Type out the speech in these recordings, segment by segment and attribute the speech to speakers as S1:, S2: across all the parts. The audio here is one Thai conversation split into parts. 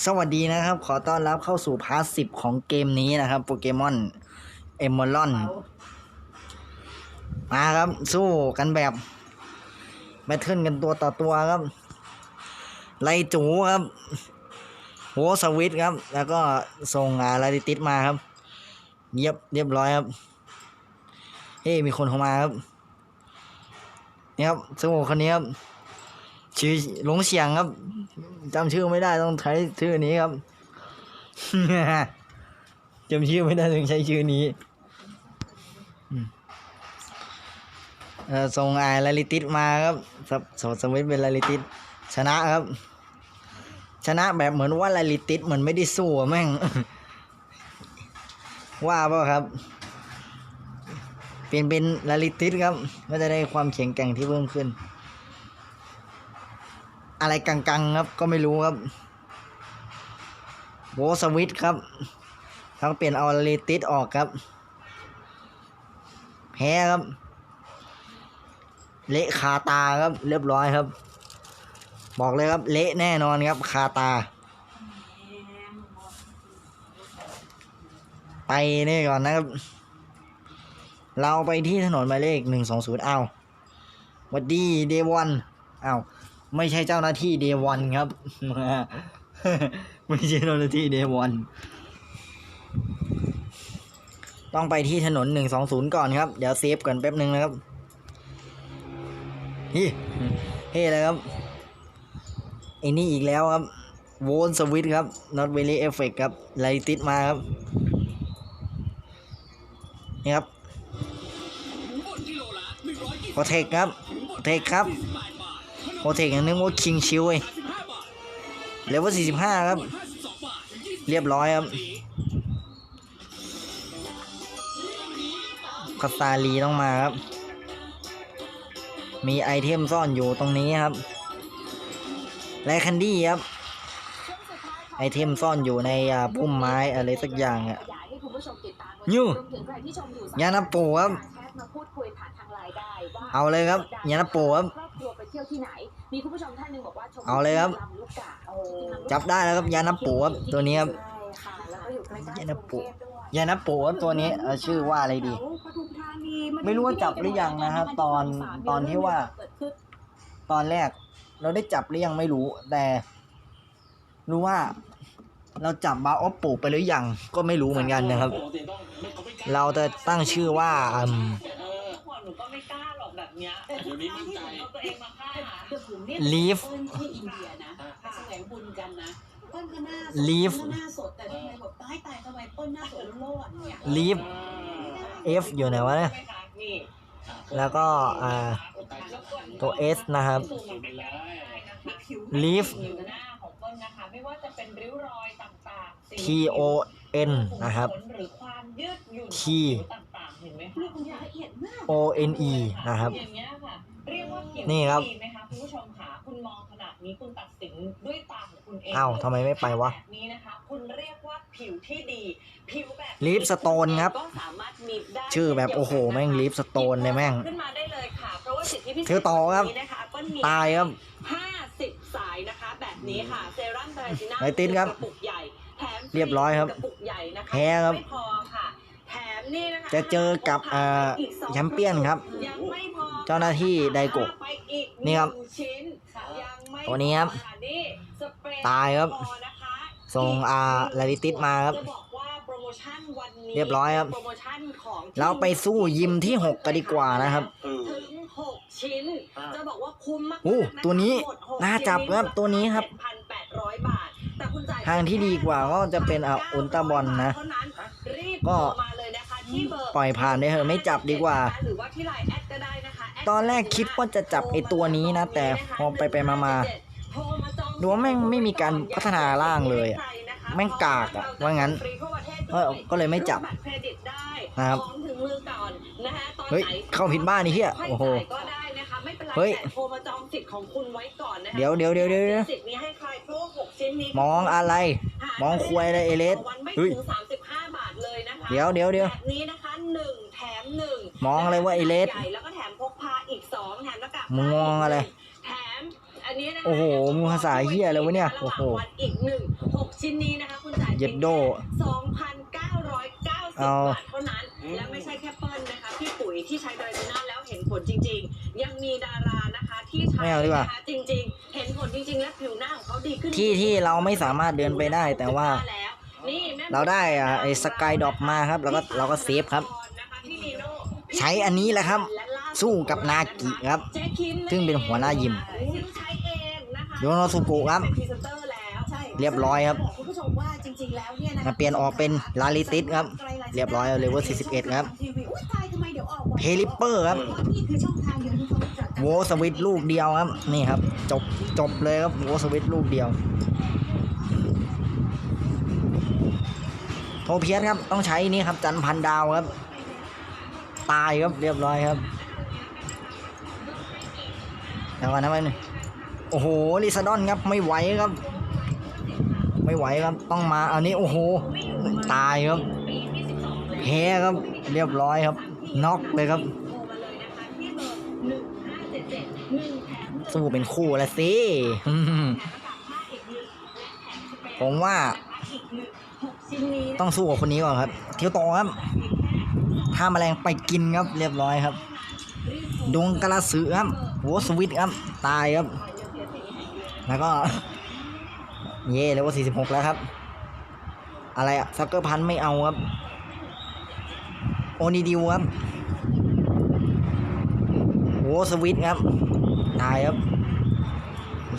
S1: สวัสดีนะครับ ขอต้อนรับเข้าสู่พาร์ทสิบของเกมนี้นะครับโปเกมอนเอมเมอรอนมาครับ สู้กันแบบแบทเทิลกันตัวต่อตัวครับ ไลจูครับโหสวิตครับ แล้วก็ส่งอาลาดิติสมาครับ เยียบเรียบร้อยครับ เฮ้ มีคนเข้ามาครับนี่ครับสู้คนนี้ครับ ชื่อหลงเฉียงครับจำชื่อไม่ได้ต้องใช้ชื่อนี้ครับจำชื่อไม่ได้ต้องใช้ชื่อนี้ส่งไอลาลิติสมาครับสบสสมิธเป็นลาลิติสชนะครับ ชนะแบบเหมือนว่าลาลิติสเหมือนไม่ได้สู้แม่ง ว่าเปล่าครับ เปลี่ยนเป็นลาลิติสครับก็จะได้ความแข็งแกร่งที่เพิ่มขึ้น อะไรกังๆครับก็ไม่รู้ครับโวสวิตครับทั้งเปลี่ยนเอาเลติสออกครับ แพ้ครับ เละคาตาครับ เรียบร้อยครับ บอกเลยครับเละแน่นอนครับคาตา ไปนี่ก่อนนะครับ เราไปที่ถนนหมายเลขหนึ่งสองศูนย์เอาวัดดีเดวอนเอา ไม่ใช่เจ้าหน้าที่เดวอนครับ ไม่ใช่เจ้าหน้าที่เดวอนต้องไปที่ถนนหนึ่งสองศูนย์ก่อนครับ เดี๋ยวเซฟก่อนแป๊บหนึ่งนะครับฮีเฮ้เลยครับไอ้นี่อีกแล้วครับโวนสวิตครับ not very effect ครับไลติดมาครับ นี่ครับโปรเทคครับโปรเทคครับ โปรเทคย่างนึกว่าคิงชิวเว้ยเลเวลสี่สิบห้าครับ เรียบร้อยครับคาตาลีต้องมาครับ มีไอเทมซ่อนอยู่ตรงนี้ครับ แลคันดี้ครับ ไอเทมซ่อนอยู่ในพุ่มไม้อะไรสักอย่างอะ
S2: ยู
S1: ยู่
S2: รวมถึงใครที่ชมอยู่
S1: ยานาโปครับ เอาเลยครับ ยานาโปครับ
S2: มีคุณผู้ชมท่านหนึ่งบอกว่าชม
S1: เอาเลยครับ
S2: ลำลูกกาโอ้
S1: จับได้แล้วครับยานาโปครับตัวนี้ครับ
S2: ใช่ค่ะแล้วก็อยู่ใกล้ๆ
S1: ยานาโป
S2: กรุงเทพด้วย
S1: ยานาโปครับตัวนี้เอ่อชื่อว่าอะไรดี
S2: แถวปทุมธานีน
S1: ไม่รู้ว่าจับหรือยังนะครับตอนตอนที่ว่า
S2: เกิดขึ้น
S1: ตอนแรก เราได้จับหรือยังไม่รู้ แต่ รู้ว่า เราจับบาออปปูไปหรือยังก็ไม่รู้เหมือนกันนะครับ เราจะตั้งชื่อว่าอืม
S3: เออ หนูก็ไม่กล้าหรอกแบบเนี้ยเดี๋ยวนี้มั่นใจเอาตัวเองมาฆ่า
S4: เดี๋ยวผมเนี่ย
S1: Leaf
S4: เปิ้ลที่อินเดียนะไปแสวงบุญกันนะเปิ้ลก็หน้าสด
S1: Leaf
S4: หน้าสดแต่ทำไมแบบตายตายทำไมเปิ้ลหน้าสดแล้วโลดเนี่ย
S1: ลีฟ F อยู่ไหนวะเนี่ย
S3: นี่
S1: แล้วก็อ่า ตัว S นะครับ Leaf
S3: ผิวหน้าของเปิ้ลนะคะ ไม่ว่าจะเป็นริ้วรอยต่างๆ
S1: T O N นะครับ
S3: หรือความยืดหยุ่น
S1: T
S3: ของผิวต่างๆ เห็นไหม
S4: ลู
S3: คะ
S4: กคุณยายละเอียดมาก
S1: O N E นะครับ
S3: อย่างเงี้ยค่ะเรียกว่าผิว
S1: นี่ครับ
S3: ดีไหมคะคุณผู้ชมค่ะคุณมองขนาดนี้คุณตัดสินด้วยตาของคุณเอง
S1: อ้าวทำไมไม่ไปวะ
S3: แบบนี้นะคะคุณเรียกว่าผิวที่ดี ผิวแบบ
S1: Leaf Stone ครับ
S3: ก็สามารถมีได้
S1: ชื่อแบบโอ้โห แม่ง Leaf Stone เลยแม่ง
S3: ขึ้นมาได้เลยค่ะเพราะว่าสิทธิพิเศษ
S1: ชื่อต่อครับ
S3: นี้นะคะเปิ้ลมี
S1: ตายครับ
S3: 50สายนะคะ แบบนี้ค่ะเซรั่มไตรจิน่า
S1: ไลตินครับ
S3: กระปุกใหญ่แถม
S1: เรียบร้อยครับ
S3: กระปุกใหญ่นะคะ
S1: แพ้ครับ
S3: ไม่พอ
S1: จะเจอกับอ่า
S3: อีกสอง
S1: แชมเปี้ยนครับ
S3: ยังไม่พอ
S1: เจ้าหน้าที่ไดโกะ
S3: ไปอีก
S1: นี่ครับ
S3: หงชิ้นยังไม่
S1: ตัวนี้ครับ
S3: พอนี่สเปรย์
S1: ตายครับ
S3: พอนะคะ
S1: ส่งอาลาลิติสมาครับ
S3: จะบอกว่าโปรโมชั่นวันนี้
S1: เรียบร้อยครับ
S3: โปรโมชั่นของที่
S1: เราไปสู้ยิมที่หกกันดีกว่านะครับ
S3: ถึงหกชิ้นจะบอกว่าคุ้มมากๆ
S1: โอ้
S3: นะคะ
S1: ตัวนี้
S3: หมดหก
S1: น่าจับครับตัวนี้ครับ
S3: 7,800บาทแต่คุณจ่าย
S1: ทางที่ดีกว่าก็จะเป็นอะอุลตร้าบอลนะ
S3: เท่านั้นรีบ
S1: ก็ ปล่อยผ่านได้เถอะไม่จับดีกว่า
S3: หรือว่าที่ไลน์แอดก็ได้นะคะแด
S1: ตอนแรกคิดว่าจะจับไอ้ตัวนี้นะ แต่พอไปไปมามา
S3: โทรมาจอง
S1: ดูว่าแม่งไม่มีการพัฒนาร่างเลยอะแม่งกากอะว่างั้น
S3: ฟรีทั่วประเทศ
S1: เออก็เลยไม่จับ
S3: รูปบัตรเครดิตได้
S1: นะครับ
S3: ของถึงมือก่อนนะคะตอน
S1: เฮ้ย
S3: ไหน
S1: เข้าผิดบ้านนี่เฮีย
S3: ค่อย
S1: โอ้โห
S3: จ่ายก็ได้นะคะไม่เป็นไร
S1: เฮ้ย
S3: แต่โทรมาจองสิทธิ์ของคุณไว้ก่อนนะคะ
S1: เดี๋ยวเดี๋ยวเดี๋ยวเดี๋ยวเดี๋ยว
S3: สิทธิ์นี้ให้ใครเพราะว่าหกชิ้นนี้
S1: มองอะไร มองควยอะไรเอเลส
S3: วันไม่
S1: เฮ้ย
S3: เลยนะคะ
S1: เดี๋ยวเดี๋ยวเดี๋ยว
S3: แบบนี้นะคะหนึ่งแถมหนึ่ง
S1: มองอะไรวะไอ้เลส
S3: ใหญ่แล้วก็แถมพกพาอีกสองแถมหน้ากาก
S1: มึงมองอะไร
S3: แถมอันนี้นะ
S1: โอ้โหมึงภาษาเฮียอะไรวะเนี่ยโอ้โห
S3: ระงวัลอีกหนึ่งหกชิ้นนี้นะคะคุณจ่าย
S1: เย็ดโด
S3: สองพันเก้าร้อยเก้าสิบ
S1: เอา
S3: บาทเท่านั้น และไม่ใช่แค่เปิ้ลนะคะพี่ปุ๋ยที่ใช้ไดรมิน่าแล้วเห็นผลจริง ๆ ยังมีดารานะคะที่ใช้
S1: ไม่เอาดีกว่า
S3: นะคะจริง ๆ เห็นผลจริง ๆ และผิวหน้าของเขาดีขึ้น
S1: ที่ที่เราไม่สามารถเดินไปได้แต่ว่า
S3: แล้วนี่แม่
S1: เราได้อะไอ้สกายดรอปมาครับ แล้วก็เราก็เซฟครับ
S3: นะคะพี่นีโน่
S1: ใช้อันนี้แหละครับ
S3: และล่าสุด
S1: สู้กับนากิครับ
S3: เจ๊คิม
S1: ซึ่งเป็นหัวหน้ายิม
S3: ซึ่งใช้เองนะคะ
S1: โยโนสุกุครับ
S3: เป็นพรีเซนเตอร์แล้ว
S4: ใช่
S1: เรียบร้อยครับ
S4: อกคุณผู้ชมว่าจริงๆแล้วเนี่ยนะ
S1: มาเปลี่ยนออกเป็นลาลิติสครับ เรียบร้อยเลเวล41 ครับ
S4: ทีวีอุ๊ยตายทำไมเดี๋ยวออกไว
S1: เพลิปเปอร์ครับ
S4: นี่คือช่องทางเดียวที่เขาจะ
S1: โวสวิตช์ลูกเดียวครับ นี่ครับ จบจบเลยครับโวสวิตช์ลูกเดียว โทเพียสครับ ต้องใช้นี่ครับ จันพันดาวครับ ตายครับเรียบร้อยครับแล้วกันนะมันงโอ้โหลิซาดอนครับไม่ไหวครับ ไม่ไหวครับต้องมาอันนี้โอ้โห ตายครับแพ้ครับเรียบร้อยครับน็อกเลยครับสู้เป็นคู่ล้วสิผมว่า ต้องสู้กับคนนี้ก่อนครับ เที่ยวโตครับถ้าแมลงไปกินครับ เรียบร้อยครับดวงกระสือครับหัวสวิตครับ ตายครับ แล้วก็ เย่เลยว่า46แล้วครับ อะไรอะซักเกอร์พันไม่เอาครับ โอนิดิวครับโหสวิตครับ ตายครับ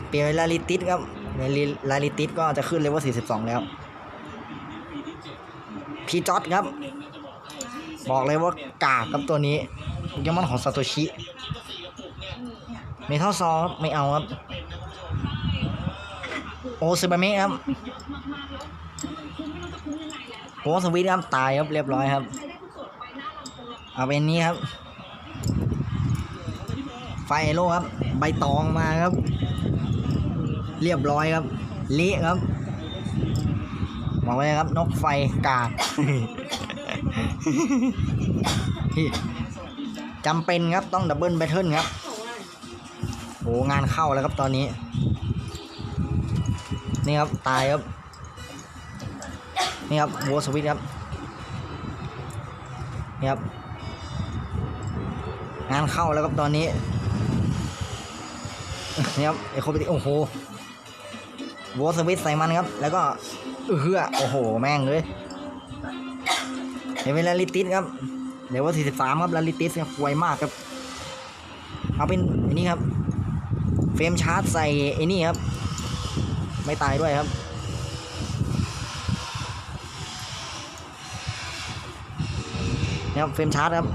S1: เปลี่ยนลาลิติสครับในลาลิติสก็จะขึ้นเลเวล42แล้ว พีจอดครับ บอกเลยว่ากากครับตัวนี้โปเกมอนของซาโตชิเมทัลซอครับไม่เอาครับ โอซึบะเมะครับโอสวิตครับตายครับเรียบร้อยครับ เอาเป็นนี้ครับ ไฟโลครับ ใบตองมาครับ เรียบร้อยครับเละครับ บอกไว้เลยครับ นกไฟกากจำเป็นครับต้องดับเบิลแบทเทิลครับโอ้งานเข้าแล้วครับตอนนี้ นี่ครับ ตายครับ นี่ครับวัวสวิตครับ นี่ครับ งานเข้าแล้วครับตอนนี้ นี่ครับเอโคบิติโอ้โหวัวสวิตใส่มันครับ แล้วก็ เออโอ้โห แม่งเลยเดี๋ยวเป็นลาลิติสครับเดี๋ยวว่า43ครับลาลิติสครับไวมากครับ เอาเป็นอันนี้ครับ เฟรมชาร์จใส่ไอ้นี่ครับ ไม่ตายด้วยครับนี่ครับเฟรมชาร์จครับ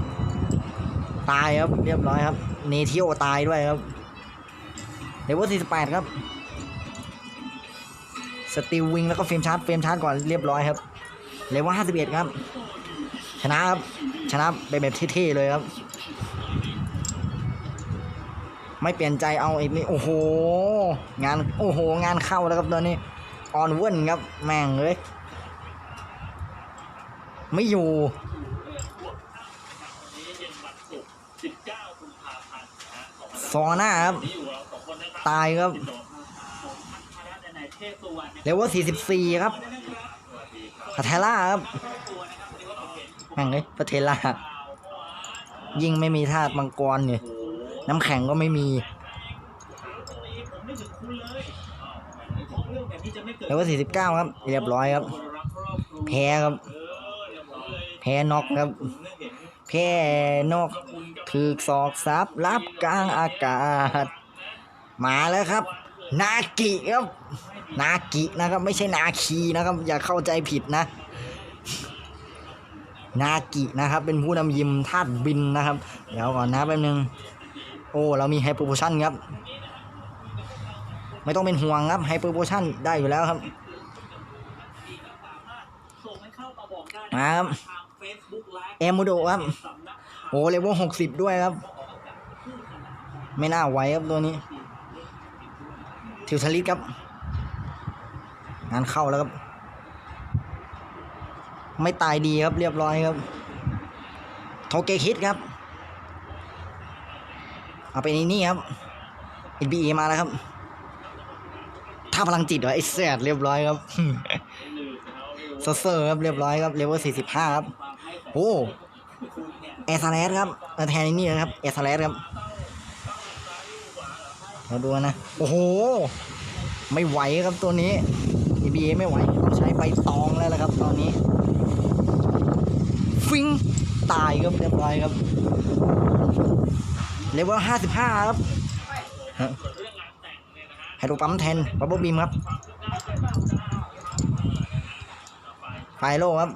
S1: ตายครับ เรียบร้อยครับ เนทียวตายด้วยครับเดี๋ยวว่า48 ครับ ติลวิงแล้วก็เฟรมชาร์จเฟรมชาร์จก่อนเรียบร้อยครับเลเวล51ครับ ชนะครับชนะไปแบบเท่ๆเลยครับ ไม่เปลี่ยนใจเอาไอ้นี่โอ้โห งานโอ้โห งานเข้าแล้วครับตอนนี้ออนเวิร์นครับแม่งเลยไม่อยู่ซอหน้าครับ ตายครับ เรียกว่า44 ครับพาเทล่าครับแม่งเลยพาเทล่ายิ่งไม่มีธาตุมังกรเนี่ยน้ำแข็งก็ไม่มีเรียกว่า49 ครับ เรียบร้อยครับ แพ้ครับ แพ้นอกครับแพ้นอกถือศอกซับรับกลางอากาศ มาแล้วครับ นากิครับ นากินะครับ ไม่ใช่นาคีนะครับ อย่าเข้าใจผิดนะ นากินะครับ เป็นผู้นำยิมธาตุบินนะครับ เดี๋ยวก่อนนะแป๊บนึง โอ้เรามีไฮเปอร์โพชั่นครับ ไม่ต้องเป็นห่วงครับไฮเปอร์โพชั่นได้อยู่แล้วครับ
S3: ส่งให้เข้ามาบอกได้
S1: มาครับเอมูโดครับโอ้เลเวลหกสิบด้วยครับ ไม่น่าไหวครับตัวนี้ทิวทลิตครับ งานเข้าแล้วครับ ไม่ตายดีครับเรียบร้อยครับ โทเกคิดครับ เอาไปนี่นี่ครับ NBA มาแล้วครับท่าพลังจิตเหรอไอ้แซดเรียบร้อยครับเซอร์เซอร์ครับเรียบร้อยครับเลเวลสี่สิบห้าครับโอ้เอสเลสครับมาแทนนี่นะครับเอสเลสครับเราดูนะ โอ้โห ไม่ไหวครับตัวนี้ EBA ไม่ไหวต้องใช้ใบตองแล้วละครับ ตอนนี้ ฟิงตายครับเรียบร้อยครับเลเวลห้าสิบห้าครับไฮโดรปั๊มแทนบับเบิลบีมครับไฟโลครับ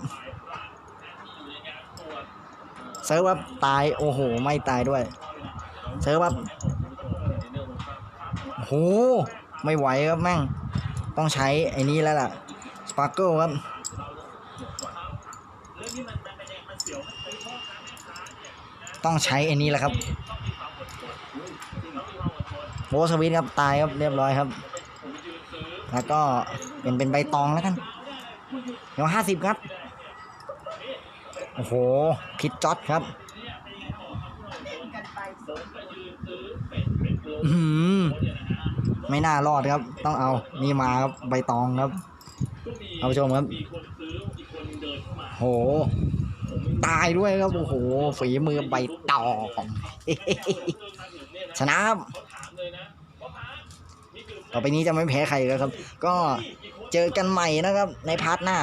S1: เซิร์ฟครับตายโอ้โห ไม่ตายด้วยเซิร์ฟครับโอ้โหไม่ไหวครับแม่ง ต้องใช้ไอ้นี้แล้วล่ะสปาร์เกิลครับต้องใช้ไอ้นี้แหละครับโบสวิตครับตายครับเรียบร้อยครับ แล้วก็เป็นเป็นใบตองแล้วกันเดี๋ยวห้าสิบครับโอ้โหพิษจอดครับอือหือ ไม่น่ารอดครับ ต้องเอานี่มาครับใบตองครับเอาชมครับโห ตายด้วยครับโอ้โหฝีมือใบตอง ชนะครับต่อไปนี้จะไม่แพ้ใครแล้วครับ ก็เจอกันใหม่นะครับ ในพาร์ทหน้า